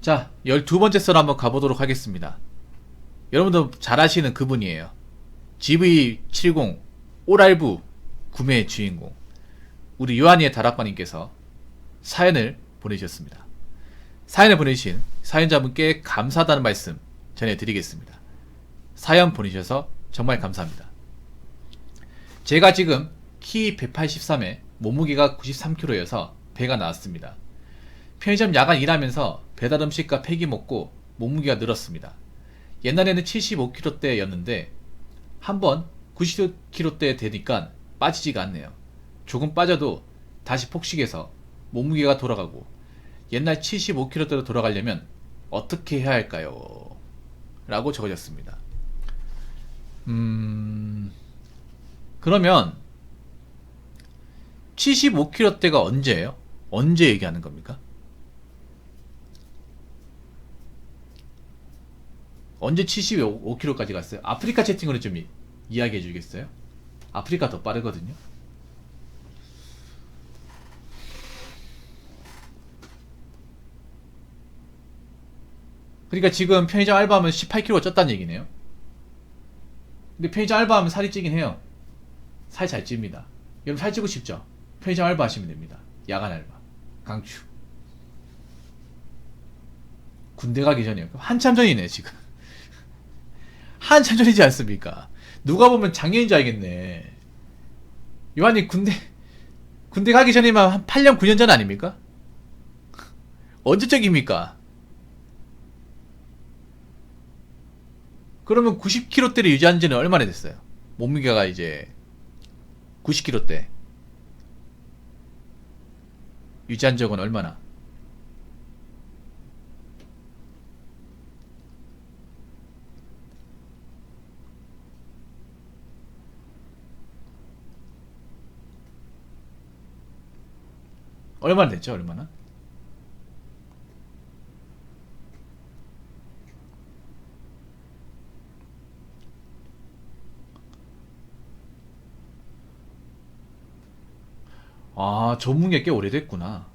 자, 12번째 썰 한번 가보도록 하겠습니다. 여러분도 잘 아시는 그분이에요. GV70 오랄부 구매의 주인공. 우리 유한이의 다락방님께서 사연을 보내주셨습니다. 사연을 보내주신 사연자분께 감사하다는 말씀 전해드리겠습니다. 사연 보내주셔서 정말 감사합니다. 제가 지금 키 183에 몸무게가 93kg여서 배가 나왔습니다. 편의점 야간 일하면서 배달 음식과 폐기 먹고 몸무게가 늘었습니다. 옛날에는 75kg대였는데 한 번 90kg대 되니까 빠지지가 않네요. 조금 빠져도 다시 폭식해서 몸무게가 돌아가고 옛날 75kg대로 돌아가려면 어떻게 해야 할까요? 라고 적어졌습니다. 음, 그러면 75kg대가 언제예요? 언제 얘기하는 겁니까? 언제 75kg까지 갔어요? 아프리카 채팅으로 좀 이- 이야기해 주겠어요? 아프리카 더 빠르거든요. 그러니까 지금 편의점 알바하면 18kg 쪘다는 얘기네요. 근데 편의점 알바하면 살이 찌긴 해요. 살 잘 찝니다. 여러분 살 찌고 싶죠? 편의점 알바 하시면 됩니다. 야간 알바. 강추. 군대 가기 전이요. 한참 전이네, 지금. 한참 전이지 않습니까? 누가 보면 작년인 줄 알겠네. 요한이 군대, 군대 가기 전이면 한 8년, 9년 전 아닙니까? 언제적입니까? 그러면 90kg대를 유지한 지는 얼마나 됐어요? 몸무게가 이제 90kg대. 유지한 적은 얼마나? 얼마나 됐죠? 얼마나? 아, 전문 게 꽤 오래됐구나.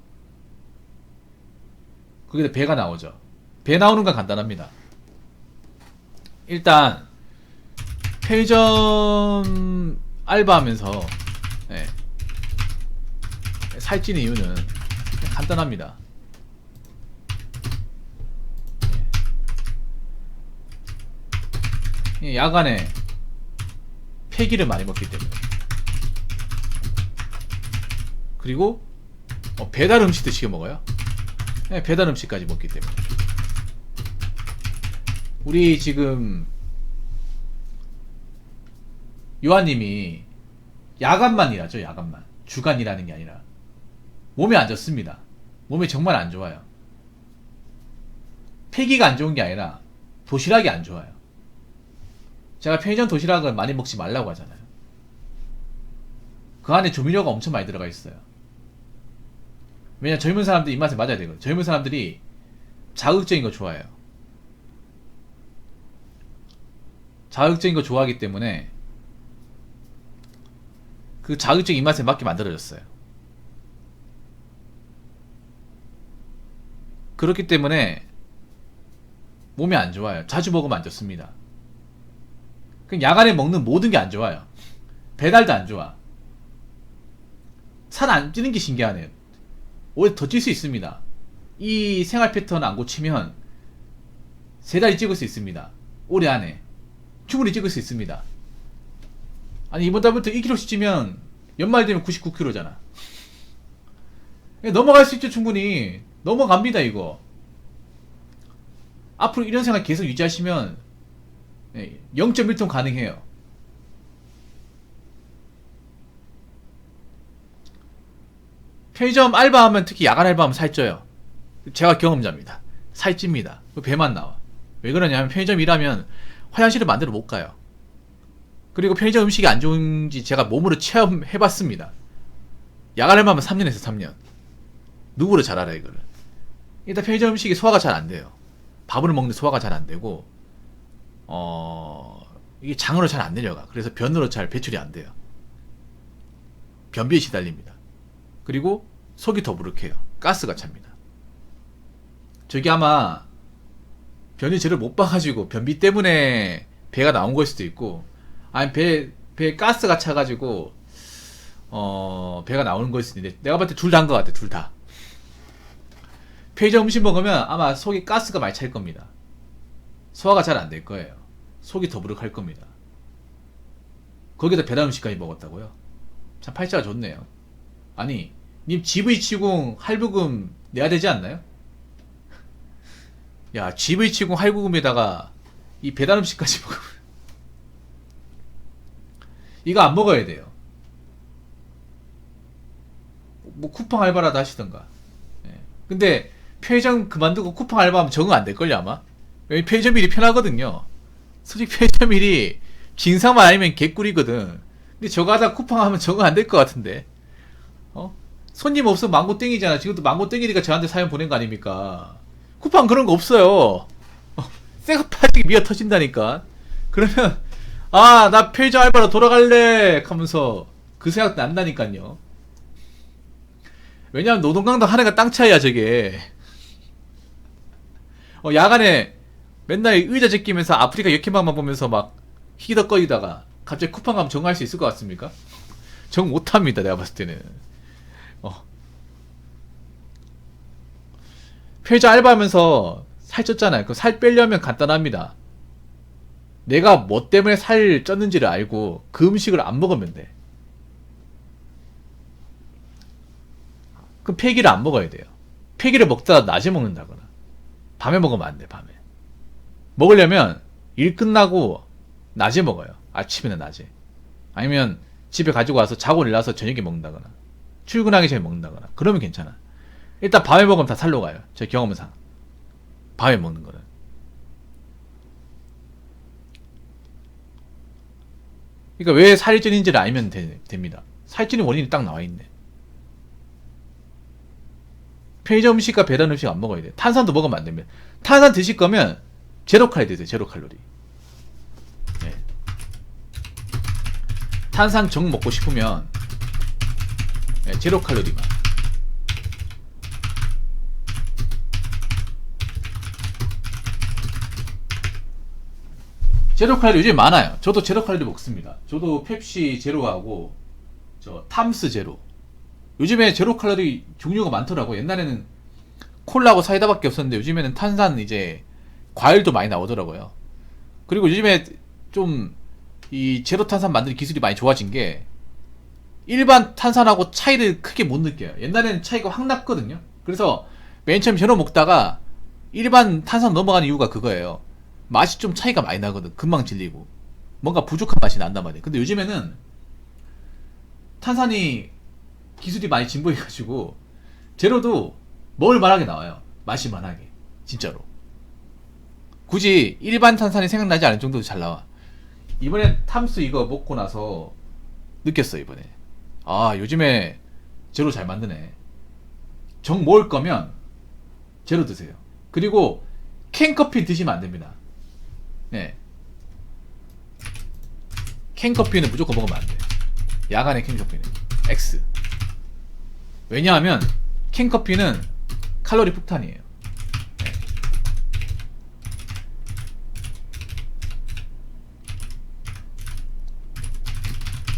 그게 배가 나오죠. 배 나오는 건 간단합니다. 일단 편의점 알바하면서 예, 살찌는 이유는 간단합니다. 예, 야간에 폐기를 많이 먹기 때문에 그리고 어, 배달 음식도 시켜 먹어요. 네, 배달 음식까지 먹기 때문에. 우리 지금 요한님이 야간만 일하죠, 야간만. 주간 일하는 게 아니라. 몸에 안 좋습니다. 몸에 정말 안 좋아요. 폐기가 안 좋은 게 아니라 도시락이 안 좋아요. 제가 편의점 도시락을 많이 먹지 말라고 하잖아요. 그 안에 조미료가 엄청 많이 들어가 있어요. 왜냐 젊은 사람들 입맛에 맞아야 되거든. 젊은 사람들이 자극적인 거 좋아해요. 자극적인 거 좋아하기 때문에 그 자극적인 입맛에 맞게 만들어졌어요. 그렇기 때문에 몸이 안 좋아요. 자주 먹으면 안 좋습니다. 그 야간에 먹는 모든 게 안 좋아요. 배달도 안 좋아. 살 안 찌는 게 신기하네요. 오히려 더 찔 수 있습니다. 이 생활 패턴 안 고치면 세 달이 찍을 수 있습니다. 올해 안에 충분히 찍을 수 있습니다. 아니 이번 달부터 2kg씩 찌면 연말 되면 99kg잖아. 넘어갈 수 있죠 충분히 넘어갑니다 이거. 앞으로 이런 생활 계속 유지하시면 0.1톤 가능해요. 편의점 알바하면 특히 야간 알바하면 살쪄요. 제가 경험자입니다. 살찝니다. 그 배만 나와. 왜 그러냐면 편의점 일하면 화장실을 만들어 못 가요. 그리고 편의점 음식이 안 좋은지 제가 몸으로 체험해봤습니다. 야간 알바하면 3년에서 3년. 누구를 잘 알아 이거를. 일단 편의점 음식이 소화가 잘 안 돼요. 밥을 먹는데 소화가 잘 안 되고 어 이게 장으로 잘 안 내려가. 그래서 변으로 잘 배출이 안 돼요. 변비에 시달립니다. 그리고 속이 더부룩해요. 가스가 찹니다. 저기 아마 변이 저를 못 봐가지고 변비 때문에 배가 나온 걸 수도 있고 아니 배 배에 가스가 차가지고 어 배가 나오는 걸 수도 있는데 내가 봤을 때 둘 다인 것 같아 둘 다. 편의점 음식 먹으면 아마 속에 가스가 많이 찰 겁니다. 소화가 잘 안 될 거예요. 속이 더부룩할 겁니다. 거기다 배달 음식까지 먹었다고요? 참 팔자가 좋네요. 아니, 님 GV70 할부금 내야 되지 않나요? 야, GV70 할부금에다가 이 배달 음식까지 먹으면 이거 안 먹어야 돼요. 뭐 쿠팡 알바라도 하시던가. 예. 근데 편의점 그만두고 쿠팡 알바하면 적응 안 될걸요 아마? 왜냐면 편의점 일이 편하거든요. 솔직히 편의점 일이 진상만 아니면 개꿀이거든. 근데 저거 하다 쿠팡 하면 적응 안 될 것 같은데. 어? 손님 없으면 망고 땡이잖아. 지금도 망고 땡이니까 저한테 사연 보낸 거 아닙니까? 쿠팡 그런 거 없어요. 어, 새가 빠지게 미어 터진다니까. 그러면 아 나 편의점 알바로 돌아갈래 하면서 그 생각 난다니까요. 왜냐면 노동강당 하나가 땅 차이야 저게. 어, 야간에 맨날 의자 제끼면서 아프리카 역행방만 보면서 막 희덕거리다가 갑자기 쿠팡 가면 정할 수 있을 것 같습니까? 정 못합니다 내가 봤을 때는. 어. 편의점 알바하면서 살쪘잖아요. 그살 빼려면 간단합니다. 내가 뭐 때문에 살 쪘는지를 알고 그 음식을 안 먹으면 돼. 그럼 폐기를 안 먹어야 돼요. 폐기를 먹다가 낮에 먹는다거나 밤에 먹으면 안 돼, 밤에. 먹으려면 일 끝나고 낮에 먹어요. 아침이나 낮에. 아니면 집에 가지고 와서 자고 일어나서 저녁에 먹는다거나. 출근하기 전에 먹는다거나. 그러면 괜찮아. 일단 밤에 먹으면 다 살로 가요. 제 경험상. 밤에 먹는 거는. 그러니까 왜 살이 찌는지를 알면 되, 됩니다. 살찌는 원인이 딱 나와 있네. 편의점 음식과 배달 음식 안 먹어야 돼. 탄산도 먹으면 안 됩니다. 탄산 드실 거면 제로 칼로리 드세요. 제로 칼로리. 네. 탄산 정 먹고 싶으면 네, 제로 칼로리만. 제로 칼로리 요즘 많아요. 저도 제로 칼로리 먹습니다. 저도 펩시 제로하고 저 탐스 제로. 요즘에 제로 칼로리 종류가 많더라고. 옛날에는 콜라하고 사이다밖에 없었는데 요즘에는 탄산 이제 과일도 많이 나오더라고요. 그리고 요즘에 좀 이 제로 탄산 만드는 기술이 많이 좋아진 게 일반 탄산하고 차이를 크게 못 느껴요. 옛날에는 차이가 확 났거든요. 그래서 맨 처음 제로 먹다가 일반 탄산 넘어가는 이유가 그거예요. 맛이 좀 차이가 많이 나거든. 금방 질리고. 뭔가 부족한 맛이 난단 말이에요. 근데 요즘에는 탄산이 기술이 많이 진보해가지고 제로도 먹을 만하게 나와요. 맛이 만하게 진짜로. 굳이 일반 탄산이 생각나지 않을 정도로 잘 나와. 이번에 탐스 이거 먹고 나서 느꼈어 이번에. 아 요즘에 제로 잘 만드네. 정 먹을 거면 제로 드세요. 그리고 캔 커피 드시면 안 됩니다. 네. 캔 커피는 무조건 먹으면 안 돼. 야간에 캔 커피는 X. 왜냐하면 캔커피는 칼로리 폭탄이에요. 네.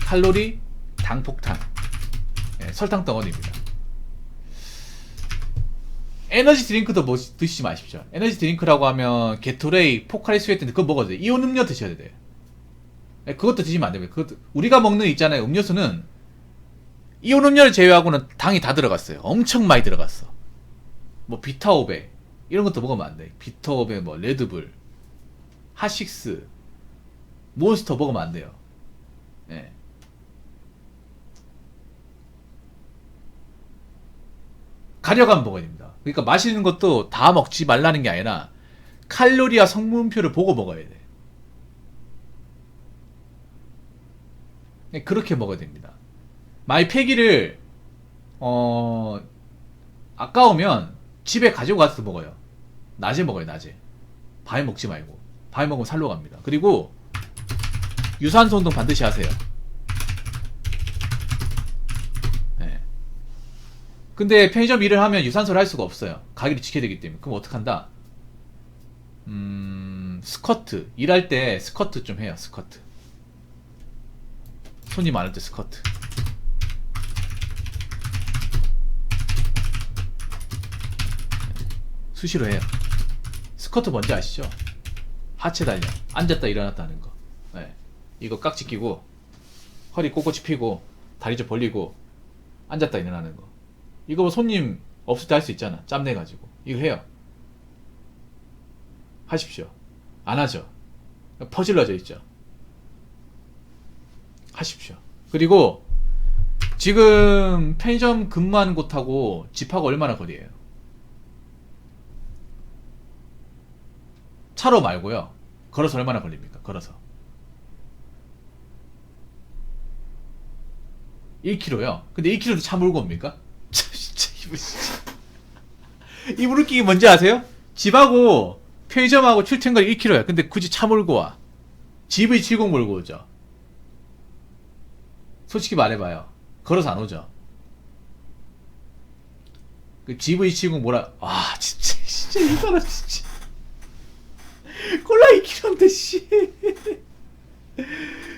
칼로리 당 폭탄. 네, 설탕 덩어리입니다. 에너지 드링크도 뭐 드시지 마십시오. 에너지 드링크라고 하면 게토레이, 포카리 스웨트 그거 먹어도 돼요. 이온 음료 드셔야 돼요. 네, 그것도 드시면 안 됩니다. 그것도 우리가 먹는 있잖아요. 음료수는 이온 음료를 제외하고는 당이 다 들어갔어요. 엄청 많이 들어갔어. 뭐 비타오베 이런 것도 먹으면 안 돼. 비타오베 뭐 레드불, 하식스, 몬스터 먹으면 안 돼요. 예. 먹어야 됩니다. 그러니까 마시는 것도 다 먹지 말라는 게 아니라 칼로리와 성분표를 보고 먹어야 돼. 네, 그렇게 먹어야 됩니다. 마이 폐기를 어 아까우면 집에 가지고 가서 먹어요. 낮에 먹어요, 낮에. 밤에 먹지 말고. 밤에 먹으면 살로 갑니다. 그리고 유산소 운동 반드시 하세요. 네. 근데 편의점 일을 하면 유산소를 할 수가 없어요. 가게를 지켜야 되기 때문에. 그럼 어떡한다? 음, 스쿼트. 일할 때 스쿼트 좀 해요, 스쿼트. 손이 많을 때 스쿼트. 수시로 해요. 스쿼트 뭔지 아시죠? 하체 단련. 앉았다 일어났다 하는 거. 네. 이거 깍지 끼고, 허리 꼿꼿이 펴고, 다리 좀 벌리고, 앉았다 일어나는 거. 이거 뭐 손님 없을 때 할 수 있잖아. 짬내 가지고. 이거 해요. 하십시오. 안 하죠. 퍼질러져 있죠. 하십시오. 그리고 지금 편의점 근무하는 곳하고 집하고 얼마나 거리예요? 차로 말고요. 걸어서 얼마나 걸립니까? 걸어서. 1km요. 근데 1km도 차 몰고 옵니까? 참, 진짜 이분 진짜. 이분 웃기기 뭔지 아세요? 집하고 편의점하고 출퇴근거리 1km야. 근데 굳이 차 몰고 와. GV70 몰고 오죠. 솔직히 말해봐요. 걸어서 안 오죠. 그 GV70 뭐라, 아, 진짜, 진짜, 이 사람 진짜. 2kg인데, 씨.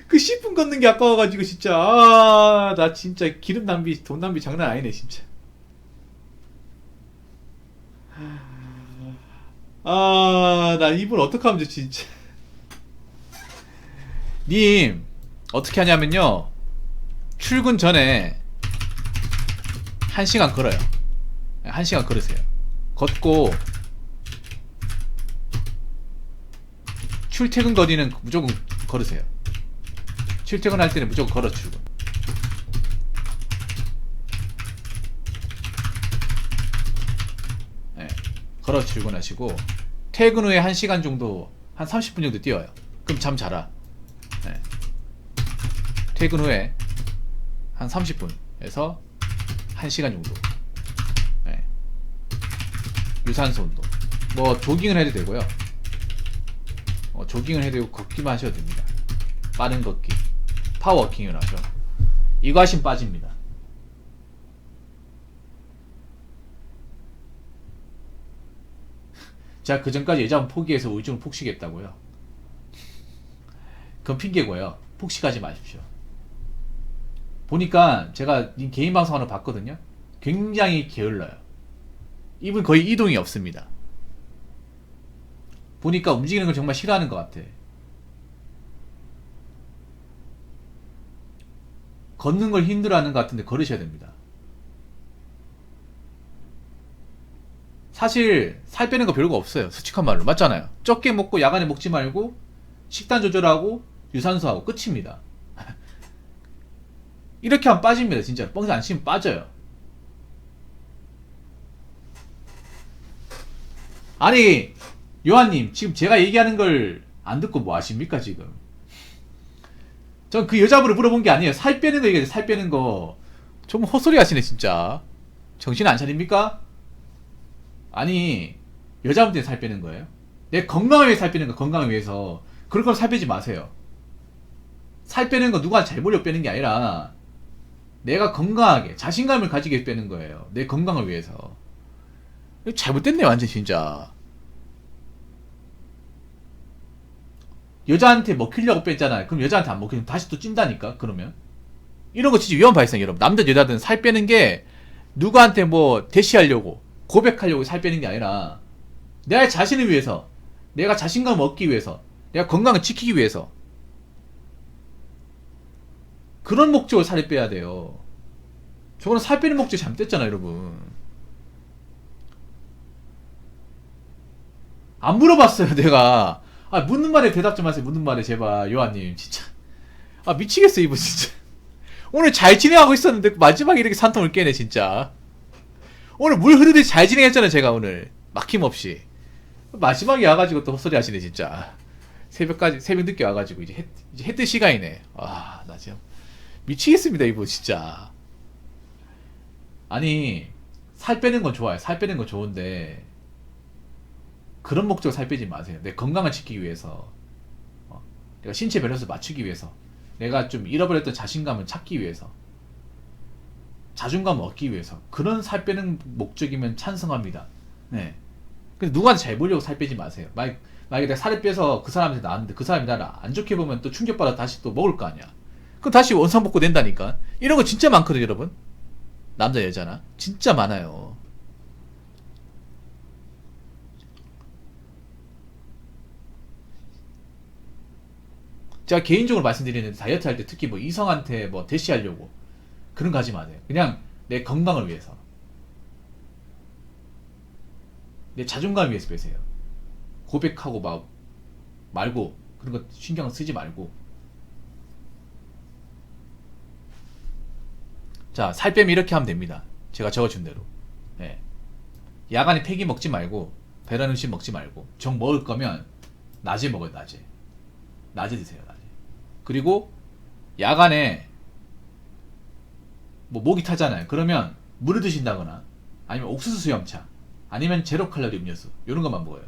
그 10분 걷는 게 아까워가지고, 진짜. 아, 나 진짜 기름 낭비, 돈 낭비 장난 아니네, 진짜. 아, 나 이분 어떡하면 좋지, 진짜. 님, 어떻게 하냐면요. 출근 전에 1시간 걸어요. 1시간 걸으세요. 걷고, 출퇴근 거리는 무조건 걸으세요. 출퇴근 할 때는 무조건 걸어 출근. 네, 걸어 출근하시고 퇴근 후에 1시간 정도 한 30분 정도 뛰어요. 그럼 잠 자라. 네. 퇴근 후에 한 30분에서 1시간 정도. 네. 유산소 운동. 뭐 조깅을 해도 되고요. 어, 조깅을 해도 걷기만 하셔도 됩니다. 빠른 걷기. 파워워킹을 하죠. 이거 하시면 빠집니다. 제가 그 전까지 여자분 포기해서 우울증을 폭식했다고요. 그건 핑계고요. 폭식하지 마십시오. 보니까 제가 이 개인 방송 하나 봤거든요. 굉장히 게을러요. 이분 거의 이동이 없습니다. 보니까 움직이는 걸 정말 싫어하는 것 같아. 걷는 걸 힘들어하는 것 같은데 걸으셔야 됩니다. 사실 살 빼는 거 별거 없어요. 솔직한 말로 맞잖아요. 적게 먹고 야간에 먹지 말고 식단 조절하고 유산소하고 끝입니다. 이렇게 하면 빠집니다. 진짜 뻥이 안 치면 빠져요. 아니 요한님 지금 제가 얘기하는 걸 안 듣고 뭐 하십니까 지금? 전 그 여자분을 물어본 게 아니에요. 살 빼는 거 얘기해. 살 빼는 거. 좀 헛소리 하시네 진짜. 정신 안 차립니까? 아니 여자분 때문에 살 빼는 거예요? 내 건강을 위해 살 빼는 거 건강을 위해서 그럴 거면 살 빼지 마세요. 살 빼는 거 누가 잘보려 빼는 게 아니라 내가 건강하게 자신감을 가지게 빼는 거예요. 내 건강을 위해서. 잘못됐네 완전 진짜. 여자한테 먹히려고 뺐잖아요. 그럼 여자한테 안 먹히면 다시 또 찐다니까. 그러면 이런 거 진짜 위험 발생 여러분. 남자 여자든 살 빼는 게 누구한테 뭐 대시하려고 고백하려고 살 빼는 게 아니라 내 자신을 위해서 내가 자신감을 얻기 위해서 내가 건강을 지키기 위해서 그런 목적으로 살을 빼야 돼요. 저거는 살 빼는 목적이 잘못됐잖아, 여러분. 안 물어봤어요, 내가. 아, 묻는 말에 대답 좀 하세요, 묻는 말에, 제발, 요한님, 진짜. 아, 미치겠어, 이분, 진짜. 오늘 잘 진행하고 있었는데, 마지막에 이렇게 산통을 깨네, 진짜. 오늘 물 흐르듯이 잘 진행했잖아요, 제가 오늘. 막힘없이. 마지막에 와가지고 또 헛소리 하시네, 진짜. 새벽까지, 새벽 늦게 와가지고, 이제 해, 이제 해뜰 시간이네. 아, 나 지금. 미치겠습니다, 이분, 진짜. 아니, 살 빼는 건 좋아요. 살 빼는 건 좋은데, 그런 목적으로 살 빼지 마세요. 내 건강을 지키기 위해서, 어, 내가 신체 밸런스 맞추기 위해서, 내가 좀 잃어버렸던 자신감을 찾기 위해서. 자존감 얻기 위해서 그런 살 빼는 목적이면 찬성합니다. 네. 근데 누구한테 잘 보려고 살 빼지 마세요. 만약, 만약에 내가 살을 빼서 그 사람한테 나왔는데 그 사람이 나를 안 좋게 보면 또 충격받아 다시 또 먹을 거 아니야. 그럼 다시 원상복구 된다니까. 이런 거 진짜 많거든요, 여러분. 남자, 여자나. 진짜 많아요. 제가 개인적으로 말씀드리는데 다이어트 할 때 특히 뭐 이성한테 뭐 대시하려고 그런 거 하지 마세요. 그냥 내 건강을 위해서. 내 자존감을 위해서 빼세요. 고백하고 막 말고 그런 거 신경 쓰지 말고. 자, 살 빼면 이렇게 하면 됩니다. 제가 적어준 대로. 예. 야간에 폐기 먹지 말고 배란 음식 먹지 말고 정 먹을 거면 낮에 먹어요, 낮에. 낮에 드세요. 그리고 야간에 뭐 목이 타잖아요. 그러면 물을 드신다거나 아니면 옥수수 수염차 아니면 제로 칼로리 음료수 이런 것만 먹어요.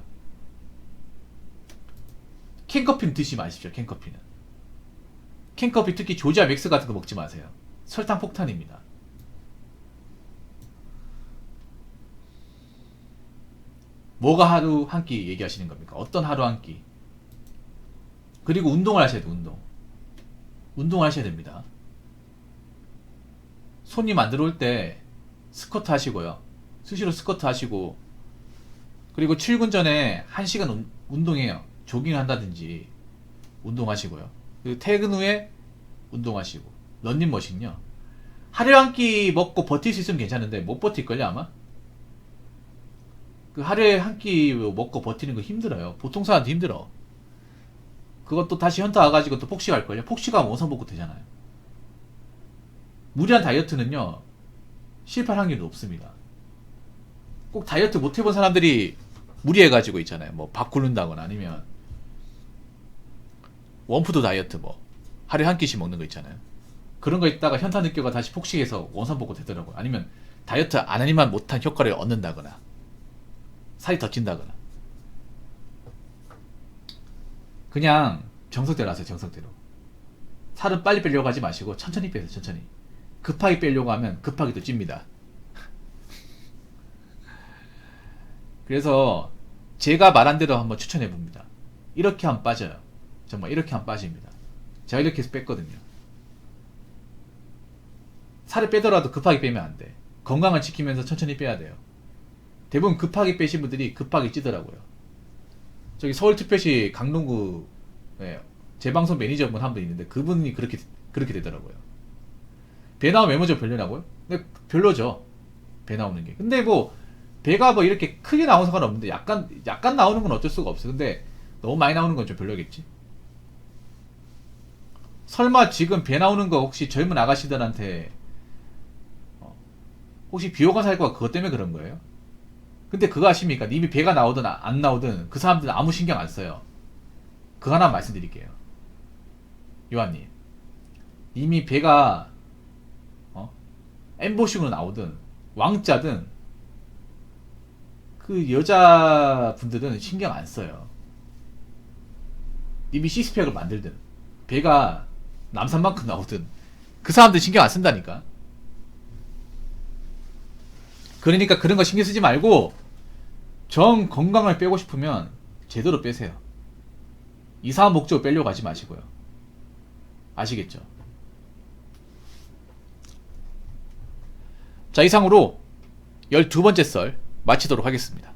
캔커피는 드시지 마십시오. 캔커피는. 캔커피 특히 조지아 맥스 같은 거 먹지 마세요. 설탕 폭탄입니다. 뭐가 하루 한 끼 얘기하시는 겁니까? 어떤 하루 한 끼? 그리고 운동을 하셔야 돼요, 운동. 운동을 하셔야 됩니다. 손님 안 들어올 때 스쿼트 하시고요. 수시로 스쿼트 하시고, 그리고 출근 전에 1시간 운, 운동해요. 조깅 한다든지, 운동하시고요. 퇴근 후에 운동하시고, 런닝머신요. 하루 한 끼 먹고 버틸 수 있으면 괜찮은데, 못 버틸걸요, 아마? 그 하루에 한 끼 먹고 버티는 거 힘들어요. 보통 사람도 힘들어. 그것도 다시 현타 와가지고 또 폭식할걸요? 폭식하면 원상복구 되잖아요. 무리한 다이어트는요, 실패할 확률이 높습니다. 꼭 다이어트 못 해본 사람들이 무리해가지고 있잖아요. 뭐, 밥 굶는다거나 아니면, 원푸드 다이어트 뭐, 하루에 한 끼씩 먹는 거 있잖아요. 그런 거 있다가 현타 느껴가 다시 폭식해서 원상복구 되더라고요. 아니면, 다이어트 안 하니만 못한 효과를 얻는다거나, 살이 더 찐다거나. 그냥 정석대로 하세요, 정석대로. 살은 빨리 빼려고 하지 마시고 천천히 빼세요, 천천히. 급하게 빼려고 하면 급하게 또 찝니다. 그래서 제가 말한 대로 한번 추천해 봅니다. 이렇게 하면 빠져요. 정말 이렇게 하면 빠집니다. 제가 이렇게 해서 뺐거든요. 살을 빼더라도 급하게 빼면 안 돼. 건강을 지키면서 천천히 빼야 돼요. 대부분 급하게 빼신 분들이 급하게 찌더라고요. 저기 서울 특별시 강동구 예, 재방송 매니저분 한 분 있는데 그분이 그렇게 그렇게 되더라고요. 배 나오면 외모 좀 별로라고요? 근데 별로죠. 배 나오는 게. 근데 뭐 배가 뭐 이렇게 크게 나오는 상관 없는데 약간 약간 나오는 건 어쩔 수가 없어. 근데 너무 많이 나오는 건 좀 별로겠지. 설마 지금 배 나오는 거 혹시 젊은 아가씨들한테 어, 혹시 비호감 살거가 그것 때문에 그런 거예요? 근데 그거 아십니까? 님이 배가 나오든 아- 안 나오든 그 사람들은 아무 신경 안 써요. 그거 하나 말씀드릴게요. 요한님. 이미 배가, 어? 엠보식으로 나오든, 왕자든, 그 여자분들은 신경 안 써요. 이미 시스펙을 만들든, 배가 남산만큼 나오든, 그 사람들 신경 안 쓴다니까. 그러니까 그런 거 신경 쓰지 말고, 정 건강을 빼고 싶으면 제대로 빼세요. 이상한 목적을 빼려고 하지 마시고요. 아시겠죠? 자, 이상으로 12번째 썰 마치도록 하겠습니다.